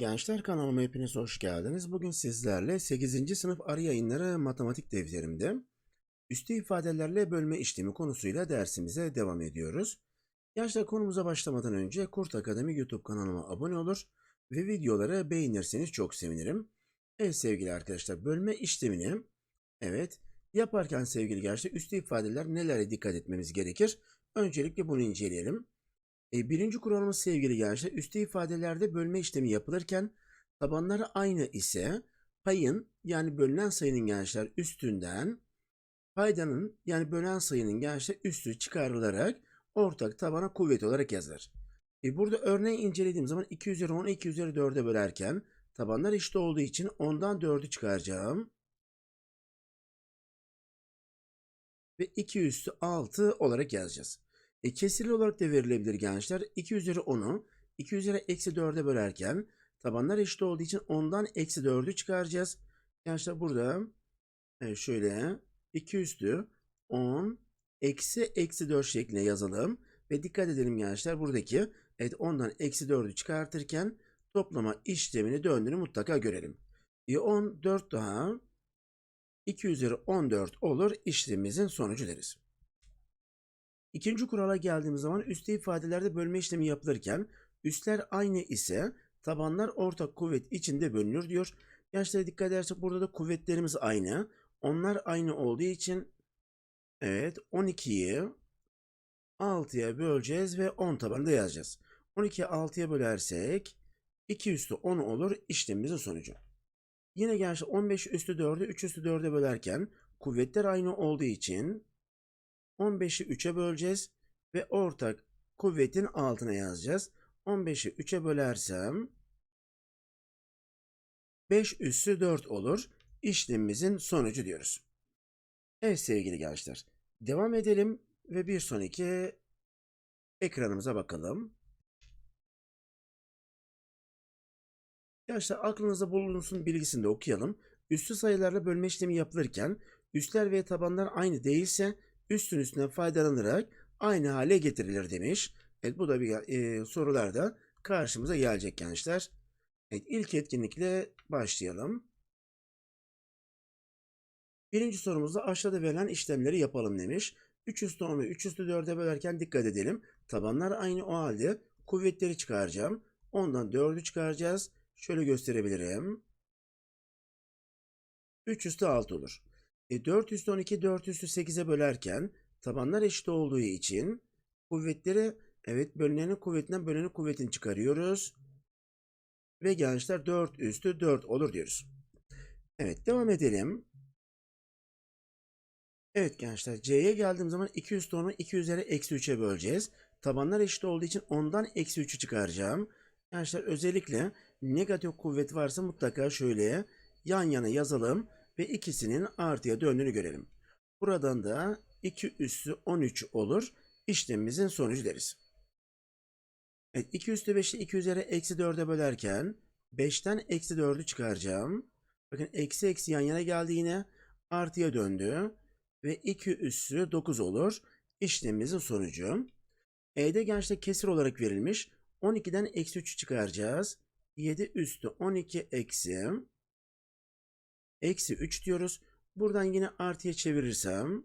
gençler kanalıma hepiniz hoş geldiniz. Bugün sizlerle 8. sınıf arı yayınları matematik defterimde üstü ifadelerle bölme işlemi konusuyla dersimize devam ediyoruz. Gençler konumuza başlamadan önce Kurt Akademi YouTube kanalıma abone olur ve videoları beğenirseniz çok sevinirim. Evet sevgili arkadaşlar bölme işlemini evet yaparken sevgili gençler üstü ifadeler nelere dikkat etmemiz gerekir? Öncelikle bunu inceleyelim. E, birinci kuralımız sevgili gençler, üstü ifadelerde bölme işlemi yapılırken tabanları aynı ise payın yani bölünen sayının gençler üstünden paydanın yani bölen sayının gençler üstü çıkarılarak ortak tabana kuvvet olarak yazılır. E, burada örneği incelediğim zaman 2 üzeri 10'u 2 üzeri 4'e bölerken tabanlar eşit olduğu için 10'dan 4'ü çıkaracağım. Ve 2 üstü 6 olarak yazacağız. E, kesirli olarak da verilebilir gençler. 2 üzeri 10'u 2 üzeri eksi 4'e bölerken tabanlar eşit olduğu için 10'dan eksi 4'ü çıkaracağız. Gençler burada e, şöyle 2 üstü 10 eksi eksi 4 şeklinde yazalım. Ve dikkat edelim gençler buradaki evet 10'dan eksi 4'ü çıkartırken toplama işlemini döndüğünü mutlaka görelim. E, 10 4 daha 2 üzeri 14 olur işlemimizin sonucu deriz. İkinci kurala geldiğimiz zaman üstü ifadelerde bölme işlemi yapılırken üstler aynı ise tabanlar ortak kuvvet içinde bölünür diyor. Gençlere dikkat edersek burada da kuvvetlerimiz aynı. Onlar aynı olduğu için evet 12'yi 6'ya böleceğiz ve 10 tabanında yazacağız. 12'yi 6'ya bölersek 2 üstü 10 olur işlemimizin sonucu. Yine gençler 15 üstü 4'ü 3 üstü 4'e bölerken kuvvetler aynı olduğu için 15'i 3'e böleceğiz ve ortak kuvvetin altına yazacağız. 15'i 3'e bölersem 5 üssü 4 olur. İşlemimizin sonucu diyoruz. Evet sevgili gençler. Devam edelim ve bir sonraki ekranımıza bakalım. Gençler aklınızda bulunsun bilgisini de okuyalım. Üstü sayılarla bölme işlemi yapılırken üstler ve tabanlar aynı değilse üstün üstüne faydalanarak aynı hale getirilir demiş. Evet bu da bir e, sorularda karşımıza gelecek gençler. Evet ilk etkinlikle başlayalım. Birinci sorumuzda aşağıda verilen işlemleri yapalım demiş. 3 üstü 10'u 3 üstü 4'e bölerken dikkat edelim. Tabanlar aynı o halde kuvvetleri çıkaracağım. Ondan 4'ü çıkaracağız. Şöyle gösterebilirim. 3 üstü 6 olur. E, 4 üstü 12 4 üstü 8'e bölerken tabanlar eşit olduğu için kuvvetleri evet bölünenin kuvvetinden bölenenin kuvvetini çıkarıyoruz. Ve gençler 4 üstü 4 olur diyoruz. Evet devam edelim. Evet gençler C'ye geldiğim zaman 2 üstü 10'u 2 üzeri eksi 3'e böleceğiz. Tabanlar eşit olduğu için ondan eksi 3'ü çıkaracağım. Gençler özellikle negatif kuvvet varsa mutlaka şöyle yan yana yazalım ve ikisinin artıya döndüğünü görelim. Buradan da 2 üssü 13 olur. İşlemimizin sonucu deriz. Evet 2 üstü 5'i 2 üzeri eksi 4'e bölerken 5'ten eksi 4'ü çıkaracağım. Bakın eksi eksi yan yana geldi yine artıya döndü. Ve 2 üssü 9 olur. İşlemimizin sonucu. E'de gençte kesir olarak verilmiş. 12'den eksi 3'ü çıkaracağız. 7 üstü 12 eksi Eksi 3 diyoruz. Buradan yine artıya çevirirsem.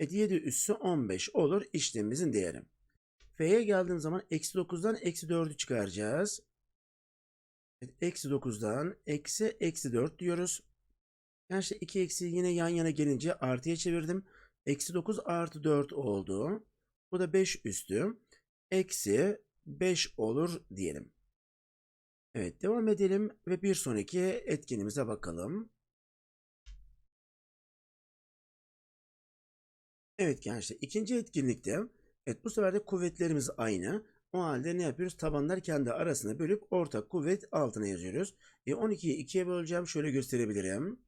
Evet 7 üssü 15 olur işlemimizin değeri. F'ye geldiğim zaman eksi 9'dan eksi 4'ü çıkaracağız. Evet, eksi 9'dan eksi eksi 4 diyoruz. Yani işte 2 eksi yine yan yana gelince artıya çevirdim. Eksi 9 artı 4 oldu. Bu da 5 üstü. Eksi 5 olur diyelim. Evet devam edelim ve bir sonraki etkinimize bakalım. Evet gençler ikinci etkinlikte evet bu sefer de kuvvetlerimiz aynı. O halde ne yapıyoruz? Tabanlar kendi arasına bölüp ortak kuvvet altına yazıyoruz. E 12'yi 2'ye böleceğim. Şöyle gösterebilirim.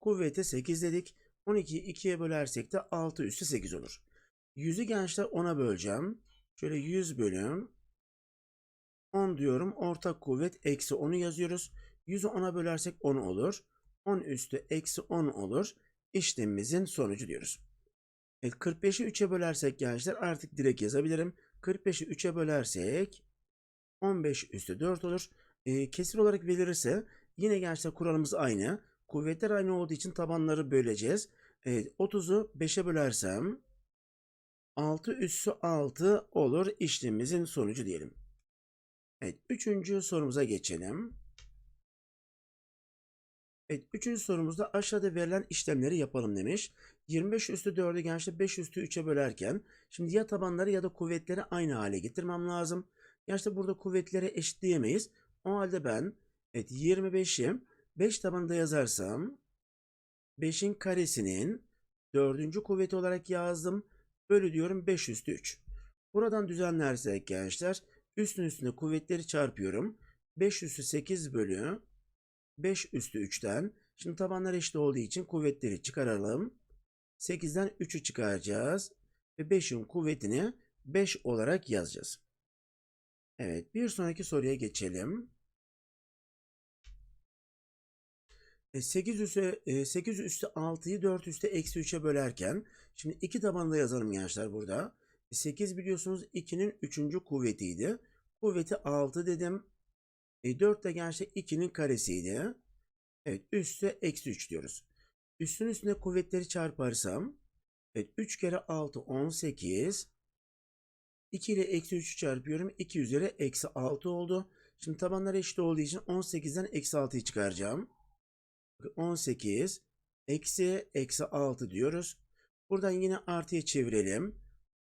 Kuvvete 8 dedik. 12'yi 2'ye bölersek de 6 üstü 8 olur. 100'ü gençler 10'a böleceğim. Şöyle 100 bölüm 10 diyorum. Ortak kuvvet eksi 10'u yazıyoruz. 100'ü 10'a bölersek 10 olur. 10 üstü eksi 10 olur. İşlemimizin sonucu diyoruz. Evet 45'i 3'e bölersek gençler artık direkt yazabilirim. 45'i 3'e bölersek 15 üstü 4 olur. Ee, kesir olarak verilirse yine gençler kuralımız aynı. Kuvvetler aynı olduğu için tabanları böleceğiz. Evet, 30'u 5'e bölersem 6 üssü 6 olur işlemimizin sonucu diyelim. Evet, üçüncü sorumuza geçelim. Evet, üçüncü sorumuzda aşağıda verilen işlemleri yapalım demiş. 25 üstü 4'ü gençler 5 üstü 3'e bölerken şimdi ya tabanları ya da kuvvetleri aynı hale getirmem lazım. Gençler burada kuvvetleri eşitleyemeyiz. O halde ben evet 25'i 5 tabanında yazarsam 5'in karesinin 4. kuvveti olarak yazdım. Bölü diyorum 5 üstü 3. Buradan düzenlersek gençler üstün üstüne kuvvetleri çarpıyorum. 5 üstü 8 bölü 5 üstü 3'ten. Şimdi tabanlar eşit olduğu için kuvvetleri çıkaralım. 8'den 3'ü çıkaracağız. Ve 5'in kuvvetini 5 olarak yazacağız. Evet bir sonraki soruya geçelim. 8 üstü, 8 üstü 6'yı 4 üstü eksi 3'e bölerken şimdi iki tabanda yazalım gençler burada. 8 biliyorsunuz 2'nin 3. kuvvetiydi. Kuvveti 6 dedim. E, 4 de gençler 2'nin karesiydi. Evet üstü eksi 3 diyoruz. Üstün üstüne kuvvetleri çarparsam evet 3 kere 6 18 2 ile eksi 3'ü çarpıyorum. 2 üzeri eksi 6 oldu. Şimdi tabanlar eşit olduğu için 18'den eksi 6'yı çıkaracağım. 18 eksi eksi 6 diyoruz. Buradan yine artıya çevirelim.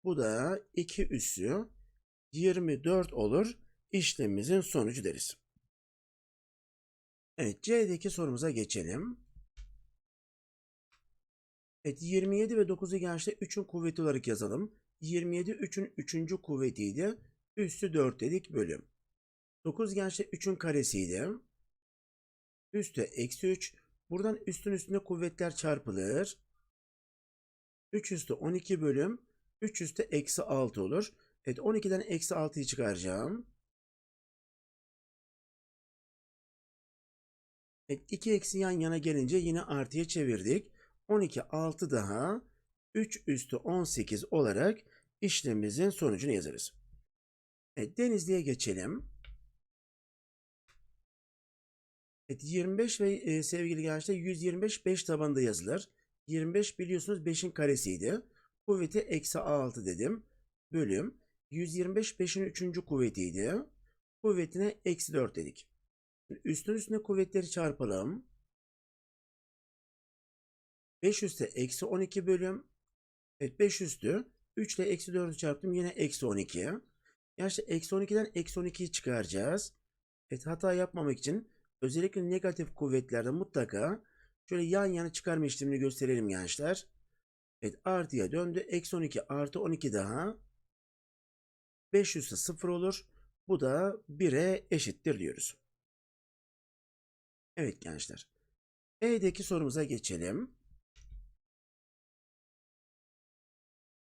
Bu da 2 üssü 24 olur. İşlemimizin sonucu deriz. Evet C'deki sorumuza geçelim. Evet 27 ve 9'u gençler 3'ün kuvveti olarak yazalım. 27 3'ün 3. kuvvetiydi. Üstü 4 dedik bölüm. 9 gençler 3'ün karesiydi. Üstü eksi 3. Buradan üstün üstüne kuvvetler çarpılır. 3 üstü 12 bölüm. 3 üstü eksi 6 olur. Evet 12'den eksi 6'yı çıkaracağım. Evet 2 eksi yan yana gelince yine artıya çevirdik. 12 6 daha 3 üstü 18 olarak işlemimizin sonucunu yazarız. Evet Denizli'ye geçelim. Evet 25 ve e, sevgili gençler 125 5 tabanda yazılır. 25 biliyorsunuz 5'in karesiydi. Kuvveti eksi 6 dedim. Bölüm 125 5'in 3. kuvvetiydi. Kuvvetine eksi 4 dedik. Üstün üstüne kuvvetleri çarpalım. 5 üstü eksi 12 bölüm. Evet 5 üstü 3 ile eksi 4'ü çarptım yine eksi 12. Yani eksi 12'den eksi 12'yi çıkaracağız. Evet hata yapmamak için özellikle negatif kuvvetlerde mutlaka şöyle yan yana çıkarma işlemini gösterelim gençler. Evet artıya döndü. Eksi 12 artı 12 daha 5 üstü 0 olur. Bu da 1'e eşittir diyoruz. Evet gençler. E'deki sorumuza geçelim.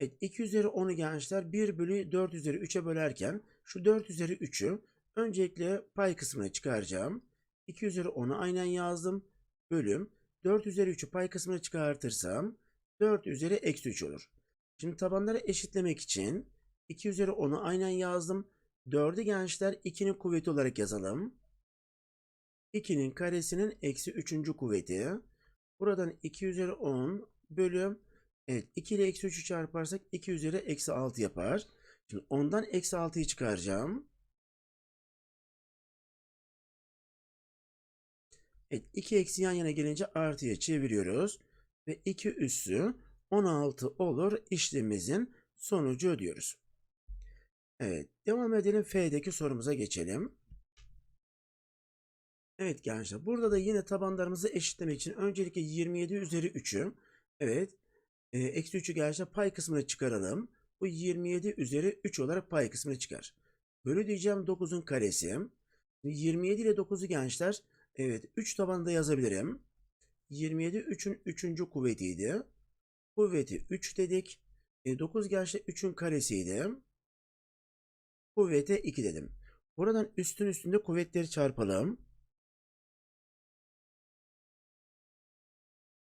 Evet 2 üzeri 10'u gençler 1 bölü 4 üzeri 3'e bölerken şu 4 üzeri 3'ü öncelikle pay kısmına çıkaracağım. 2 üzeri 10'u aynen yazdım. Bölüm 4 üzeri 3'ü pay kısmına çıkartırsam 4 üzeri eksi 3 olur. Şimdi tabanları eşitlemek için 2 üzeri 10'u aynen yazdım. 4'ü gençler 2'nin kuvveti olarak yazalım. 2'nin karesinin eksi 3. kuvveti. Buradan 2 üzeri 10 bölü Evet 2 ile eksi 3'ü çarparsak 2 üzeri eksi 6 yapar. Şimdi ondan eksi 6'yı çıkaracağım. Evet 2 eksi yan yana gelince artıya çeviriyoruz. Ve 2 üssü 16 olur işlemimizin sonucu ödüyoruz. Evet devam edelim F'deki sorumuza geçelim. Evet gençler burada da yine tabanlarımızı eşitlemek için öncelikle 27 üzeri 3'ü evet e, eksi 3'ü gençler pay kısmına çıkaralım. Bu 27 üzeri 3 olarak pay kısmına çıkar. Bölü diyeceğim 9'un karesi. 27 ile 9'u gençler evet 3 tabanda yazabilirim. 27 3'ün 3. kuvvetiydi. Kuvveti 3 dedik. E, 9 gençler 3'ün karesiydi. Kuvvete 2 dedim. Buradan üstün üstünde kuvvetleri çarpalım.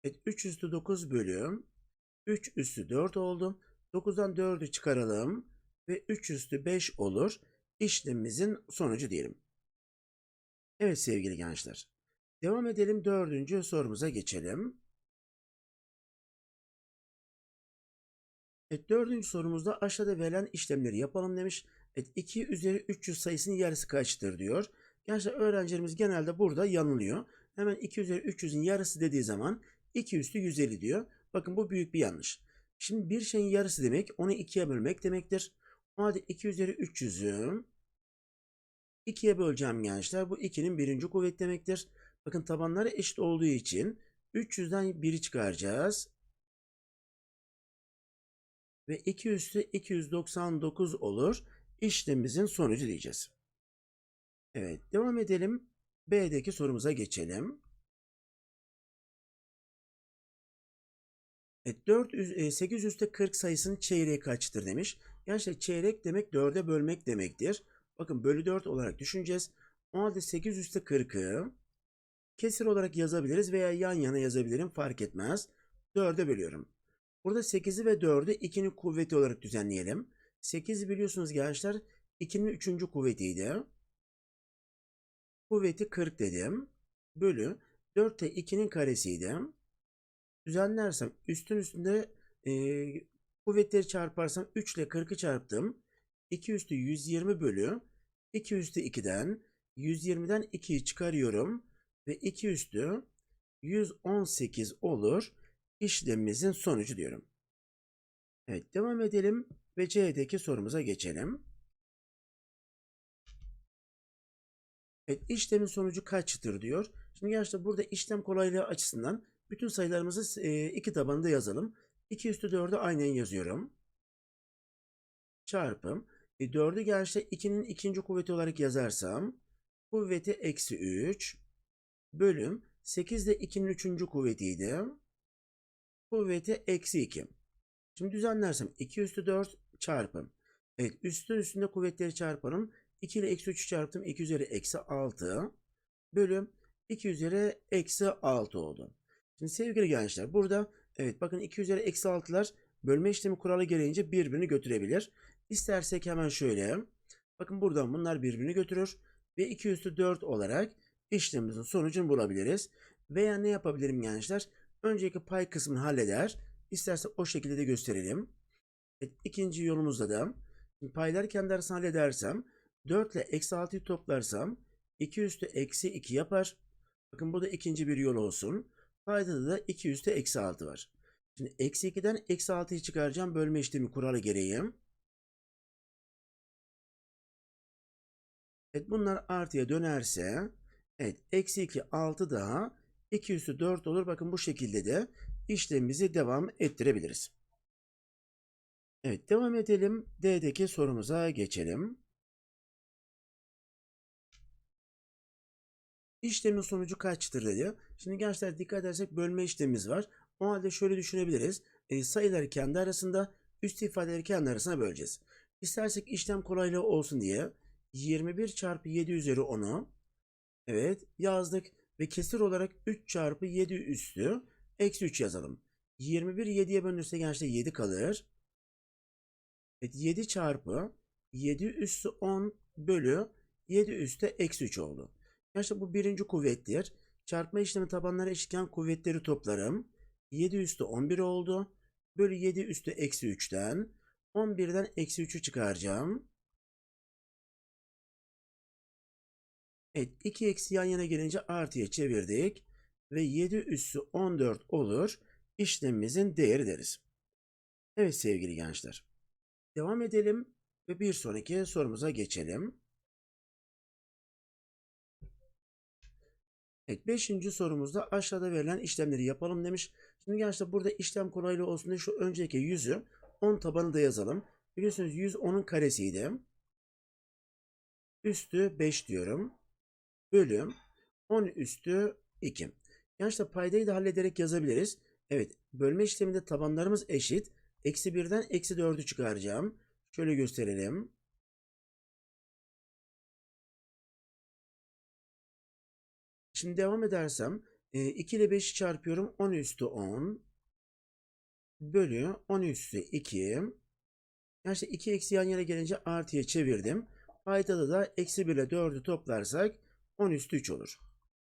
Evet 3 üstü 9 bölüm 3 üstü 4 oldu. 9'dan 4'ü çıkaralım. ve 3 üstü 5 olur. İşlemimizin sonucu diyelim. Evet sevgili gençler. Devam edelim dördüncü sorumuza geçelim. Evet, dördüncü sorumuzda aşağıda verilen işlemleri yapalım demiş. Evet, 2 üzeri 300 sayısının yarısı kaçtır diyor. Gençler öğrencilerimiz genelde burada yanılıyor. Hemen 2 üzeri 300'ün yarısı dediği zaman 2 üstü 150 diyor. Bakın bu büyük bir yanlış. Şimdi bir şeyin yarısı demek onu ikiye bölmek demektir. O halde 2 üzeri 300'ü 2'ye böleceğim gençler. Bu 2'nin birinci kuvvet demektir. Bakın tabanları eşit olduğu için 300'den 1'i çıkaracağız. Ve 2 üstü 299 olur. İşlemimizin sonucu diyeceğiz. Evet devam edelim. B'deki sorumuza geçelim. Evet, 4, üz- e, 8 üstte 40 sayısının çeyreği kaçtır demiş. Gençler çeyrek demek 4'e bölmek demektir. Bakın bölü 4 olarak düşüneceğiz. O halde 8 üstte 40'ı kesir olarak yazabiliriz veya yan yana yazabilirim fark etmez. 4'e bölüyorum. Burada 8'i ve 4'ü 2'nin kuvveti olarak düzenleyelim. 8 biliyorsunuz gençler 2'nin 3. kuvvetiydi. Kuvveti 40 dedim. Bölü 4 de 2'nin karesiydi. Düzenlersem üstün üstünde e, kuvvetleri çarparsam 3 ile 40'ı çarptım. 2 üstü 120 bölü 2 üstü 2'den 120'den 2'yi çıkarıyorum ve 2 üstü 118 olur. İşlemimizin sonucu diyorum. Evet devam edelim ve C'deki sorumuza geçelim. Evet işlemin sonucu kaçtır diyor. Şimdi gerçekten burada işlem kolaylığı açısından bütün sayılarımızı e, iki tabanında yazalım. 2 üstü 4'ü aynen yazıyorum. Çarpım. E, 4'ü gerçekten 2'nin ikinci kuvveti olarak yazarsam kuvveti eksi 3 bölüm 8 de 2'nin üçüncü kuvvetiydi. Kuvveti eksi 2. Şimdi düzenlersem 2 üstü 4 çarpım. Evet üstün üstünde kuvvetleri çarparım. 2 ile eksi 3 çarptım. 2 üzeri eksi 6 bölüm 2 üzeri eksi 6 oldu. Şimdi sevgili gençler burada evet bakın 2 üzeri eksi 6'lar bölme işlemi kuralı gereğince birbirini götürebilir. İstersek hemen şöyle. Bakın buradan bunlar birbirini götürür. Ve 2 üstü 4 olarak işlemimizin sonucunu bulabiliriz. Veya ne yapabilirim gençler? Önceki pay kısmını halleder. İstersek o şekilde de gösterelim. Evet, ikinci yolumuzda da şimdi payları kendi arasında halledersem 4 ile eksi 6'yı toplarsam 2 üstü eksi 2 yapar. Bakın bu da ikinci bir yol olsun. Paydada da 2 üstü eksi 6 var. Şimdi eksi 2'den eksi 6'yı çıkaracağım bölme işlemi kuralı gereği. Evet bunlar artıya dönerse evet eksi 2 6 daha 2 üstü 4 olur. Bakın bu şekilde de işlemimizi devam ettirebiliriz. Evet devam edelim. D'deki sorumuza geçelim. İşlemin sonucu kaçtır dedi. Şimdi gençler dikkat edersek bölme işlemimiz var. O halde şöyle düşünebiliriz. E, sayıları kendi arasında, üst ifadeleri kendi arasına böleceğiz. İstersek işlem kolaylığı olsun diye 21 çarpı 7 üzeri 10'u evet yazdık ve kesir olarak 3 çarpı 7 üstü eksi 3 yazalım. 21 7'ye bölünürse gençler 7 kalır. Evet 7 çarpı 7 üstü 10 bölü 7 üstü eksi 3 oldu. Gençler bu birinci kuvvettir. Çarpma işlemi tabanları eşitken kuvvetleri toplarım. 7 üstü 11 oldu. Bölü 7 üstü eksi 3'ten 11'den eksi 3'ü çıkaracağım. Evet 2 eksi yan yana gelince artıya çevirdik. Ve 7 üssü 14 olur. İşlemimizin değeri deriz. Evet sevgili gençler. Devam edelim ve bir sonraki sorumuza geçelim. Evet 5. sorumuzda aşağıda verilen işlemleri yapalım demiş. Şimdi gençler burada işlem kolaylığı olsun diye şu önceki 100'ü 10 tabanı da yazalım. Biliyorsunuz 100 10'un karesiydi. Üstü 5 diyorum. Bölüm 10 üstü 2. Gençler paydayı da hallederek yazabiliriz. Evet bölme işleminde tabanlarımız eşit. Eksi 1'den eksi 4'ü çıkaracağım. Şöyle gösterelim. Şimdi devam edersem 2 ile 5'i çarpıyorum. 10 üstü 10 bölü 10 üstü 2 Yani işte 2 eksi yan yana gelince artıya çevirdim. Paydada da eksi 1 ile 4'ü toplarsak 10 üstü 3 olur.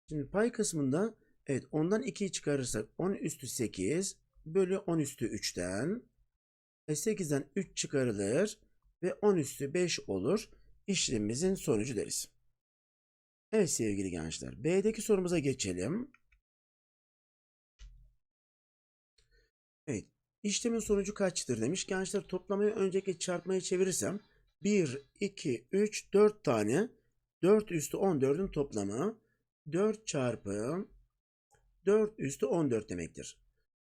Şimdi pay kısmında evet 10'dan 2'yi çıkarırsak 10 üstü 8 bölü 10 üstü 3'ten e 8'den 3 çıkarılır ve 10 üstü 5 olur. İşlemimizin sonucu deriz. Evet sevgili gençler. B'deki sorumuza geçelim. Evet. İşlemin sonucu kaçtır demiş. Gençler toplamayı önceki çarpmaya çevirirsem 1, 2, 3, 4 tane 4 üstü 14'ün toplamı 4 çarpı 4 üstü 14 demektir.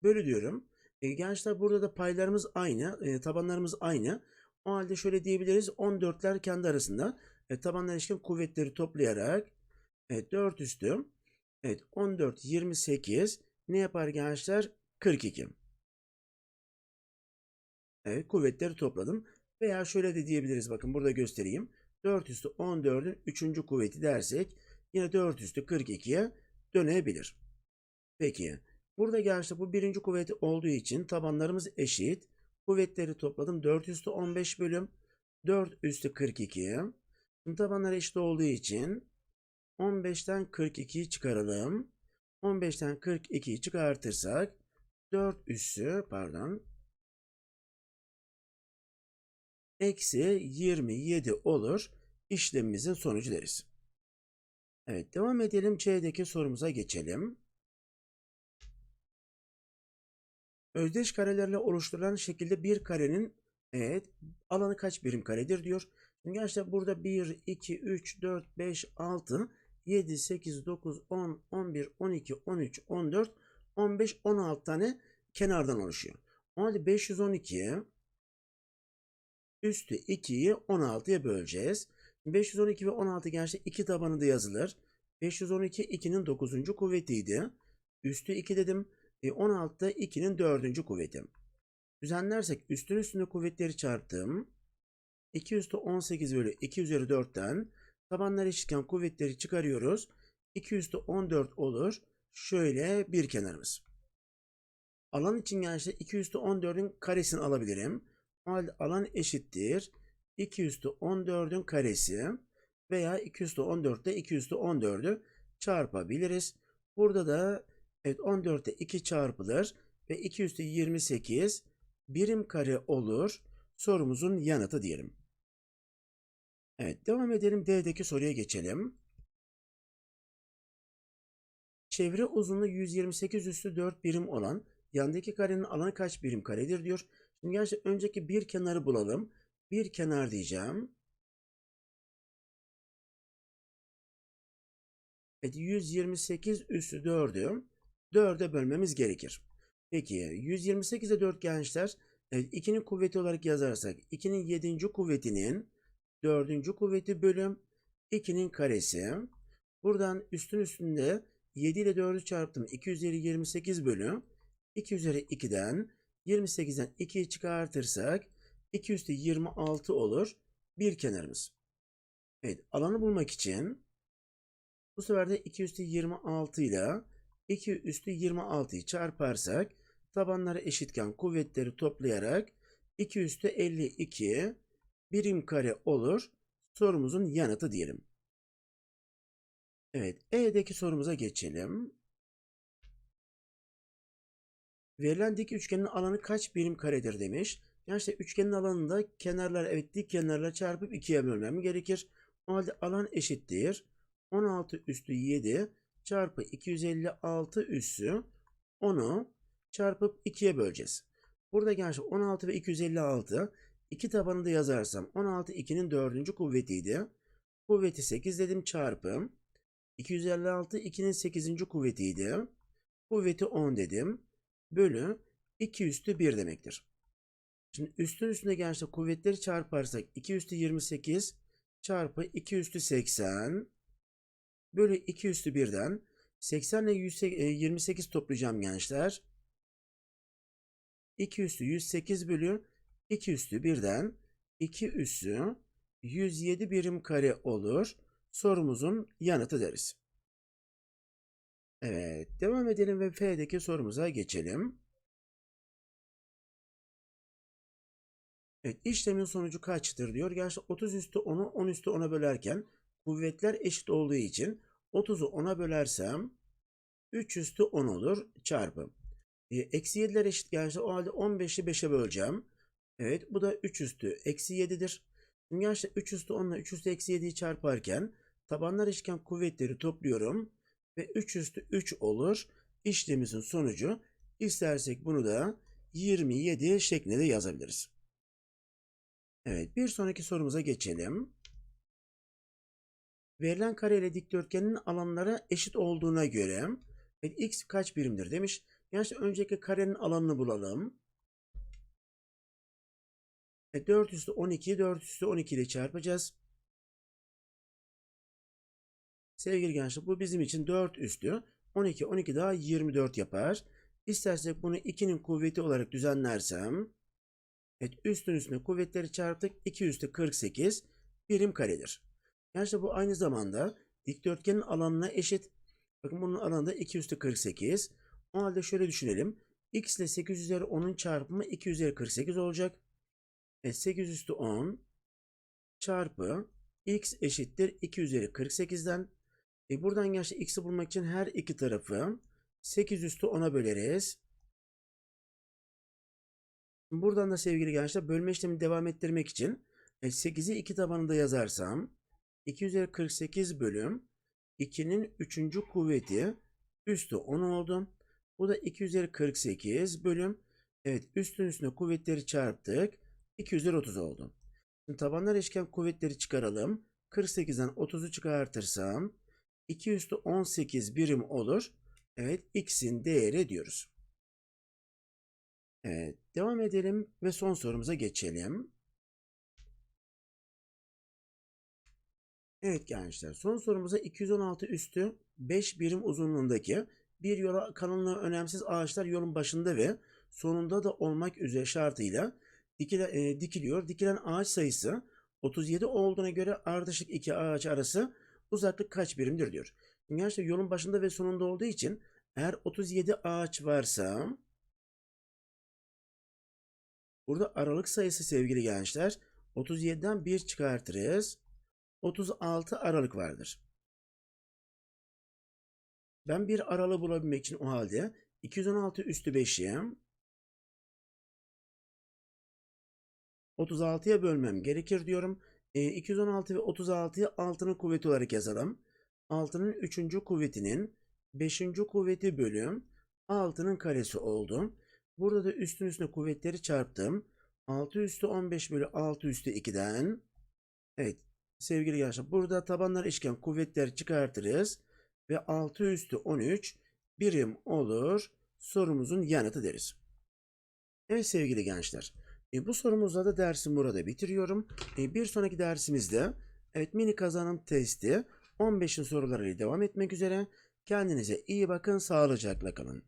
Bölü diyorum. E, gençler burada da paylarımız aynı. E, tabanlarımız aynı. O halde şöyle diyebiliriz. 14'ler kendi arasında e, tabanlar ilişkin kuvvetleri toplayarak evet, 4 üstü evet, 14, 28 ne yapar gençler? 42. Evet kuvvetleri topladım. Veya şöyle de diyebiliriz. Bakın burada göstereyim. 4 üstü 14'ün 3. kuvveti dersek yine 4 üstü 42'ye dönebilir. Peki. Burada gençler bu birinci kuvveti olduğu için tabanlarımız eşit. Kuvvetleri topladım. 4 üstü 15 bölüm. 4 üstü 42. Şimdi tabanlar eşit olduğu için 15'ten 42'yi çıkaralım. 15'ten 42'yi çıkartırsak 4 üssü pardon eksi 27 olur. İşlemimizin sonucu deriz. Evet devam edelim. C'deki sorumuza geçelim. Özdeş karelerle oluşturulan şekilde bir karenin evet alanı kaç birim karedir diyor. Şimdi gençler burada 1, 2, 3, 4, 5, 6, 7, 8, 9, 10, 11, 12, 13, 14, 15, 16 tane kenardan oluşuyor. O halde 512'ye üstü 2'yi 16'ya böleceğiz. 512 ve 16 gençler 2 tabanında yazılır. 512 2'nin 9. kuvvetiydi. Üstü 2 dedim. E 16 da 2'nin 4. kuvveti. Düzenlersek üstün üstüne kuvvetleri çarptım. 2 üstü 18 bölü 2 üzeri 4'ten tabanlar eşitken kuvvetleri çıkarıyoruz. 2 üstü 14 olur. Şöyle bir kenarımız. Alan için gençler 2 üstü 14'ün karesini alabilirim. Alan eşittir. 2 üstü 14'ün karesi veya 2 üstü 14 ile 2 üstü 14'ü çarpabiliriz. Burada da evet 14'te 2 çarpılır ve 2 üstü 28 birim kare olur. Sorumuzun yanıtı diyelim. Evet devam edelim. D'deki soruya geçelim. Çevre uzunluğu 128 üstü 4 birim olan yandaki karenin alanı kaç birim karedir diyor. Şimdi gerçekten önceki bir kenarı bulalım. Bir kenar diyeceğim. Evet 128 üstü 4'ü 4'e bölmemiz gerekir. Peki 128'e 4 gençler evet, 2'nin kuvveti olarak yazarsak 2'nin 7. kuvvetinin 4. kuvveti bölüm 2'nin karesi. Buradan üstün üstünde 7 ile 4'ü çarptım. 2 üzeri 28 bölü 2 üzeri 2'den 28'den 2'yi çıkartırsak 2 üstü 26 olur. Bir kenarımız. Evet alanı bulmak için bu sefer de 2 üstü 26 ile 2 üstü 26'yı çarparsak tabanları eşitken kuvvetleri toplayarak 2 üstü 52 birim kare olur. Sorumuzun yanıtı diyelim. Evet E'deki sorumuza geçelim. Verilen dik üçgenin alanı kaç birim karedir demiş. Yani işte üçgenin alanında kenarlar evet dik kenarlar çarpıp ikiye bölmem gerekir. O halde alan eşittir. 16 üstü 7 çarpı 256 üssü 10'u çarpıp 2'ye böleceğiz. Burada gençler 16 ve 256 iki tabanı da yazarsam 16 2'nin 4. kuvvetiydi. Kuvveti 8 dedim çarpı 256 2'nin 8. kuvvetiydi. Kuvveti 10 dedim. Bölü 2 üstü 1 demektir. Şimdi üstün üstüne gençler kuvvetleri çarparsak 2 üstü 28 çarpı 2 üstü 80 bölü 2 üstü 1'den 80 ile 28 toplayacağım gençler. 2 üstü 108 bölü 2 üstü 1'den 2 üssü 107 birim kare olur. Sorumuzun yanıtı deriz. Evet devam edelim ve F'deki sorumuza geçelim. Evet işlemin sonucu kaçtır diyor. Gerçi 30 üstü 10'u 10 üstü 10'a bölerken kuvvetler eşit olduğu için 30'u 10'a bölersem 3 üstü 10 olur çarpı. E, eksi 7'ler eşit gençler. O halde 15'i 5'e böleceğim. Evet bu da 3 üstü eksi 7'dir. Şimdi gençler 3 üstü 10 ile 3 üstü eksi 7'yi çarparken tabanlar eşitken kuvvetleri topluyorum. Ve 3 üstü 3 olur. İşlemimizin sonucu istersek bunu da 27 şeklinde de yazabiliriz. Evet bir sonraki sorumuza geçelim. Verilen kare ile dikdörtgenin alanları eşit olduğuna göre evet, x kaç birimdir demiş. Yani önceki karenin alanını bulalım. E, 4 üstü 12, 4 üstü 12 ile çarpacağız. Sevgili gençler bu bizim için 4 üstü 12, 12 daha 24 yapar. İstersek bunu 2'nin kuvveti olarak düzenlersem evet üstün üstüne kuvvetleri çarptık 2 üstü 48 birim karedir. Gençler bu aynı zamanda dikdörtgenin alanına eşit. Bakın bunun alanı da 2 üstü 48. O halde şöyle düşünelim. x ile 8 üzeri 10'un çarpımı 2 üzeri 48 olacak. E 8 üstü 10 çarpı x eşittir 2 üzeri 48'den. E buradan gençler x'i bulmak için her iki tarafı 8 üstü 10'a böleriz. Buradan da sevgili gençler bölme işlemini devam ettirmek için 8'i 2 tabanında yazarsam 2 üzeri 48 bölüm 2'nin 3. kuvveti üstü 10 oldu. Bu da 2 üzeri 48 bölüm evet üstün üstüne kuvvetleri çarptık. 2 üzeri 30 oldu. Şimdi tabanlar eşken kuvvetleri çıkaralım. 48'den 30'u çıkartırsam 2 üstü 18 birim olur. Evet x'in değeri diyoruz. Evet devam edelim ve son sorumuza geçelim. Evet gençler son sorumuza 216 üstü 5 birim uzunluğundaki bir yola kalınlığı önemsiz ağaçlar yolun başında ve sonunda da olmak üzere şartıyla dikile, e, dikiliyor. Dikilen ağaç sayısı 37 olduğuna göre ardışık iki ağaç arası uzaklık kaç birimdir diyor. Gençler yolun başında ve sonunda olduğu için eğer 37 ağaç varsa burada aralık sayısı sevgili gençler 37'den 1 çıkartırız. 36 aralık vardır. Ben bir aralığı bulabilmek için o halde 216 üstü 5'i 36'ya bölmem gerekir diyorum. E, 216 ve 36'yı 6'nın kuvveti olarak yazalım. 6'nın 3. kuvvetinin 5. kuvveti bölüm 6'nın karesi oldu. Burada da üstün üstüne kuvvetleri çarptım. 6 üstü 15 bölü 6 üstü 2'den. Evet sevgili gençler burada tabanlar eşken kuvvetleri çıkartırız. Ve 6 üstü 13 birim olur. Sorumuzun yanıtı deriz. Evet sevgili gençler. E, bu sorumuzla da dersimi burada bitiriyorum. E, bir sonraki dersimizde evet mini kazanım testi 15'in sorularıyla devam etmek üzere. Kendinize iyi bakın, sağlıcakla kalın.